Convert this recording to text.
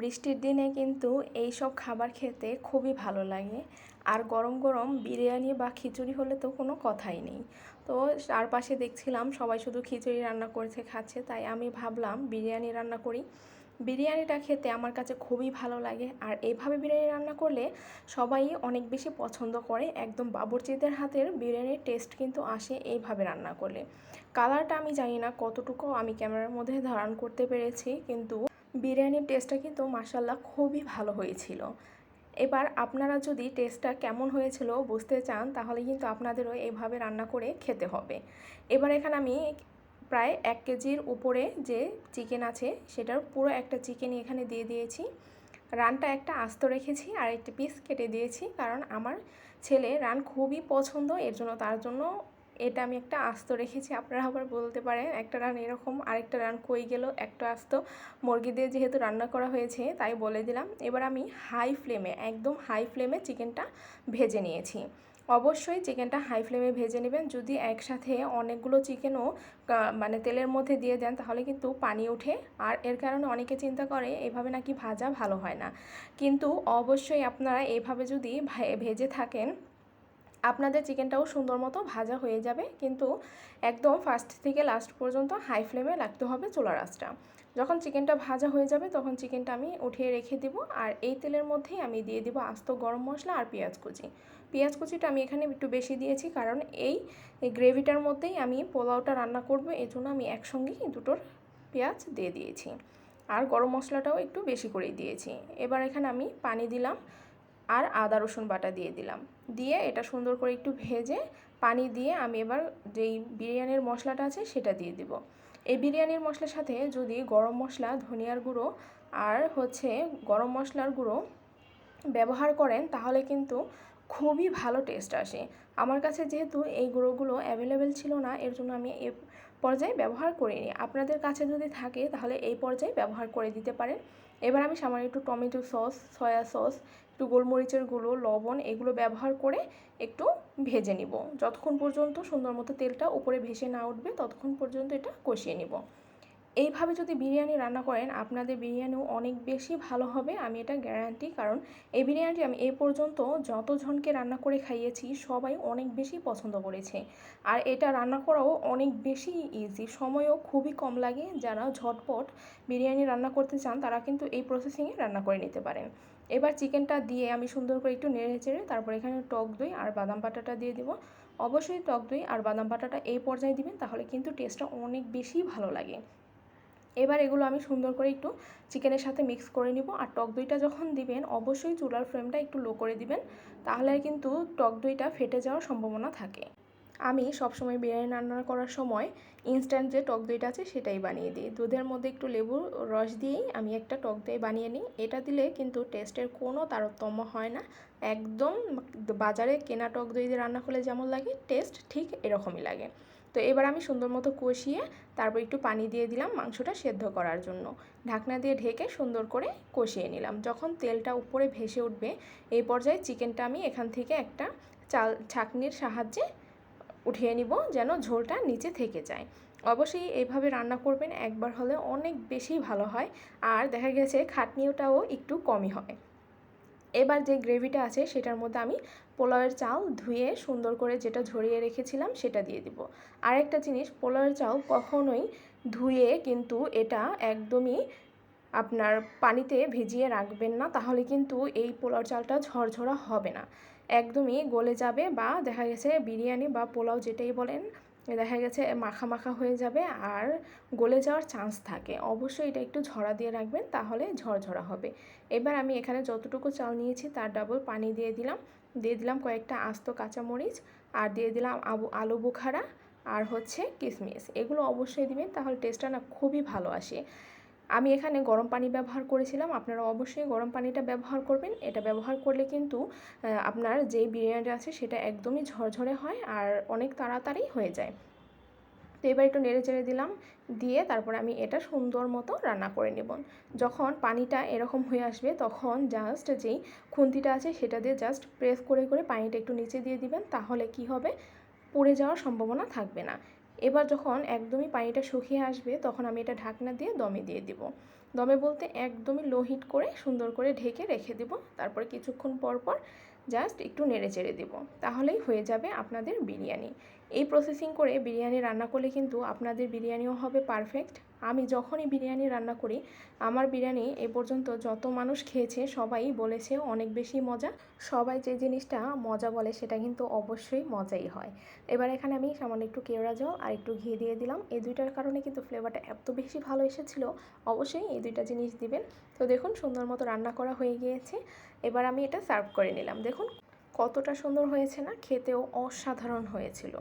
বৃষ্টির দিনে কিন্তু এই সব খাবার খেতে খুবই ভালো লাগে। আর গরম গরম বিরিয়ানি বা খিচুড়ি হলে তো কোনো কথাই নেই। তো চারপাশে দেখছিলাম সবাই শুধু খিচুড়ি রান্না করেছে, খাচ্ছে, তাই আমি ভাবলাম বিরিয়ানি রান্না করি। বিরিয়ানিটা খেতে আমার কাছে খুবই ভালো লাগে। আর এইভাবে বিরিয়ানি রান্না করলে সবাই অনেক বেশি পছন্দ করে। একদম বাবুর্চিদের হাতের বিরিয়ানির টেস্ট কিন্তু আসে এইভাবে রান্না করলে। কালারটা আমি জানি না কতটুকু, আমি ক্যামেরার মধ্যে ধারণ করতে পেরেছি, কিন্তু বিরিয়ানির টেস্টটা কিন্তু মাসাল্লাহ খুবই ভালো হয়েছিল। এবার আপনারা যদি টেস্টটা কেমন হয়েছিল বুঝতে চান, তাহলে কিন্তু আপনাদেরও এইভাবে রান্না করে খেতে হবে। এবার এখানে আমি প্রায় এক কেজির উপরে যে চিকেন আছে, সেটার পুরো একটা চিকেন এখানে দিয়ে দিয়েছি। রানটা একটা আস্ত রেখেছি আর একটি পিস কেটে দিয়েছি, কারণ আমার ছেলে রান খুবই পছন্দ, এর জন্য তার জন্য এটা আমি একটা আস্ত রেখেছি, আপনারা আবার বলতে পারেন। একটা রান এরকম, আরেকটা রান কই গেল, একটা আস্ত। মুরগি দিয়ে যেহেতু রান্না করা হয়েছে, তাই বলে দিলাম। এবার আমি হাই ফ্লেমে, একদম হাই ফ্লেমে চিকেনটা ভেজে নিয়েছি। অবশ্যই চিকেনটা হাই ফ্লেমে ভেজে নেবেন। যদি একসাথে অনেকগুলো চিকেনও মানে তেলের মধ্যে দিয়ে দেন, তাহলে কিন্তু পানি ওঠে। আর এর কারণে অনেকে চিন্তা করে, এভাবে নাকি ভাজা ভালো হয় না। কিন্তু অবশ্যই আপনারা এভাবে যদি ভেজে থাকেন আপনাদের চিকেনটাও সুন্দর মতো ভাজা হয়ে যাবে, কিন্তু একদম ফার্স্ট থেকে লাস্ট পর্যন্ত হাই ফ্লেমে রাখতে হবে চুলার আঁচটা। যখন চিকেনটা ভাজা হয়ে যাবে, তখন চিকেনটা আমি উঠিয়ে রেখে দিব, আর এই তেলের মধ্যেই আমি দিয়ে দিব আস্ত গরম মশলা আর পেঁয়াজ কুচি। পেঁয়াজ কুচিটা আমি এখানে একটু বেশি দিয়েছি, কারণ এই গ্রেভিটার মধ্যেই আমি পোলাওটা রান্না করব এই জন্য আমি একসঙ্গেই দুটোর পেঁয়াজ দিয়ে দিয়েছি। আর গরম মশলাটাও একটু বেশি করেই দিয়েছি। এবার এখানে আমি পানি দিলাম আর আদা, রসুন বাটা দিয়ে দিলাম। দিয়ে এটা সুন্দর করে একটু ভেজে পানি দিয়ে আমি এবার যেই বিরিয়ানির মশলাটা আছে সেটা দিয়ে দিব। এই বিরিয়ানির মশলার সাথে যদি গরম মশলা, ধনিয়ার গুঁড়ো আর হচ্ছে গরম মশলার গুঁড়ো ব্যবহার করেন তাহলে কিন্তু খুবই ভালো টেস্ট আসে। আমার কাছে যেহেতু এই গুঁড়োগুলো অ্যাভেলেবেল ছিল না, এর জন্য আমি এ পর্যায়ে ব্যবহার করিনি। আপনাদের কাছে যদি থাকে তাহলে এই পর্যায়ে ব্যবহার করে দিতে পারেন। এবার আমি সামান্য একটু টমেটো সস, সয়া সস, একটু গোলমরিচের গুঁড়ো, লবণ এগুলো ব্যবহার করে একটু ভেজে নিব। যতক্ষণ পর্যন্ত সুন্দর মতো তেলটা উপরে ভেসে না উঠবে, ততক্ষণ পর্যন্ত এটা কষিয়ে নিব। এইভাবে যদি বিরিয়ানি রান্না করেন, আপনাদের বিরিয়ানিও অনেক বেশি ভালো হবে, আমি এটা গ্যারান্টি কারণ এই বিরিয়ানিটি আমি এ পর্যন্ত যতজনকে রান্না করে খাইয়েছি, সবাই অনেক বেশি পছন্দ করেছে। আর এটা রান্না করাও অনেক বেশি ইজি সময়ও খুবই কম লাগে, যারা ঝটপট বিরিয়ানি রান্না করতে চান, তারা কিন্তু এই প্রসেসিংয়ে রান্না করে নিতে পারেন। এবার চিকেনটা দিয়ে আমি সুন্দর করে একটু নেড়ে চেড়ে, তারপর এখানে টক দই আর বাদাম বাটাটা দিয়ে দেবো। অবশ্যই টক দই আর বাদাম বাটাটা এই পর্যায়ে দিবেন, তাহলে কিন্তু টেস্টটা অনেক বেশি ভালো লাগে। এবার এগুলো আমি সুন্দর করে একটু চিকেনের সাথে মিক্স করে নিব। আর টক দইটা যখন দিবেন, অবশ্যই চুলার ফ্লেমটা একটু লো করে দিবেন, তাহলে কিন্তু টক দইটা ফেটে যাওয়ার সম্ভাবনা থাকে। আমি সবসময় বিরিয়ানি রান্না করার সময় ইনস্ট্যান্ট যে টক দইটা আছে সেটাই বানিয়ে দিই। দুধের মধ্যে একটু লেবুর রস দিয়েই আমি একটা টক দই বানিয়ে নিই। এটা দিলে কিন্তু টেস্টের কোনো তারতম্য হয় না। একদম বাজারে কেনা টক দই দিয়ে রান্না করলে যেমন লাগে টেস্ট ঠিক এরকমই লাগে। তো এবার আমি সুন্দর মতো কষিয়ে তারপর একটু পানি দিয়ে দিলাম মাংসটা সেদ্ধ করার জন্য। ঢাকনা দিয়ে ঢেকে সুন্দর করে কষিয়ে নিলাম। যখন তেলটা উপরে ভেসে উঠবে, এই পর্যায়ে চিকেনটা আমি এখান থেকে একটা চাল, ছাকনির সাহায্যে উঠিয়ে নিব যেন ঝোলটা নিচে থেকে যায়। অবশ্যই এইভাবে রান্না করবেন একবার হলে অনেক বেশি ভালো হয়। আর দেখা গেছে খাটনিওটাও একটু কমই হয়। এবার যে গ্রেভিটা আছে সেটার মধ্যে আমি পোলাওয়ের চাল ধুয়ে সুন্দর করে যেটা ঝরিয়ে রেখেছিলাম সেটা দিয়ে দিব। আর একটা জিনিস, পোলাওয়ের চাল কখনোই ধুয়ে কিন্তু এটা একদমই আপনার পানিতে ভিজিয়ে রাখবেন না, তাহলে কিন্তু এই পোলাও চালটা ঝরঝরা হবে না। একদমই গলে যাবে বা দেখা গেছে বিরিয়ানি বা পোলাও যেটাই বলেন, দেখা গেছে মাখা মাখা হয়ে যাবে আর গলে যাওয়ার চান্স থাকে। অবশ্যই এটা একটু ঝরা দিয়ে রাখবেন, তাহলে ঝরঝরা হবে। এবার আমি এখানে যতটুকু চাল নিয়েছি তার ডাবল পানি দিয়ে দিলাম। দিয়ে দিলাম কয়েকটা আস্ত কাঁচামরিচ আর দিয়ে দিলাম আবু, আলু বুখারা আর হচ্ছে কিশমিশ এগুলো অবশ্যই দিবেন, তাহলে টেস্টটা না খুবই ভালো আসে। আমি এখানে গরম পানি ব্যবহার করেছিলাম। আপনারা অবশ্যই গরম পানিটা ব্যবহার করবেন। এটা ব্যবহার করলে কিন্তু আপনার যেই বিরিয়ানিটা আছে সেটা একদমই ঝরঝরে হয় আর অনেক তাড়াতাড়ি হয়ে যায়। তো এবার একটু নেড়ে চেড়ে দিলাম, দিয়ে তারপর আমি এটা সুন্দর মতো রান্না করে নেব। যখন পানিটা এরকম হয়ে আসবে, তখন জাস্ট যেই খুন্তিটা আছে সেটা দিয়ে জাস্ট প্রেস করে করে পানিটা একটু নিচে দিয়ে দিবেন, তাহলে কি হবে? পুড়ে যাওয়ার সম্ভাবনা থাকবে না। এবার যখন একদমই পানিটা শুকিয়ে আসবে, তখন আমি এটা ঢাকনা দিয়ে দমে দিয়ে দিব। দমে বলতে একদমই লো হিট করে সুন্দর করে ঢেকে রেখে দেব। তারপর কিছুক্ষণ পর পর জাস্ট একটু নেড়ে চেড়ে দেবো। তাহলেই হয়ে যাবে আপনাদের বিরিয়ানি। এই প্রসেসিং করে বিরিয়ানি রান্না করলে কিন্তু আপনাদের বিরিয়ানিও হবে পারফেক্ট আমি যখনই বিরিয়ানি রান্না করি, আমার বিরিয়ানি এ পর্যন্ত যত মানুষ খেয়েছে সবাই বলেছে অনেক বেশি মজা। সবাই যে জিনিসটা মজা বলে সেটা কিন্তু অবশ্যই মজাই হয়। এবার এখানে আমি সামান্য একটু কেওড়া জল আর একটু ঘি দিয়ে দিলাম। এই দুইটার কারণে কিন্তু ফ্লেভারটা এত বেশি ভালো এসেছিল, অবশ্যই এই দুইটা জিনিস দিবেন। তো দেখুন সুন্দর মতো রান্না করা হয়ে গিয়েছে। এবার আমি এটা সার্ভ করে নিলাম। দেখুন কতটা সুন্দর হয়েছে না, খেতেও অসাধারণ হয়েছিল।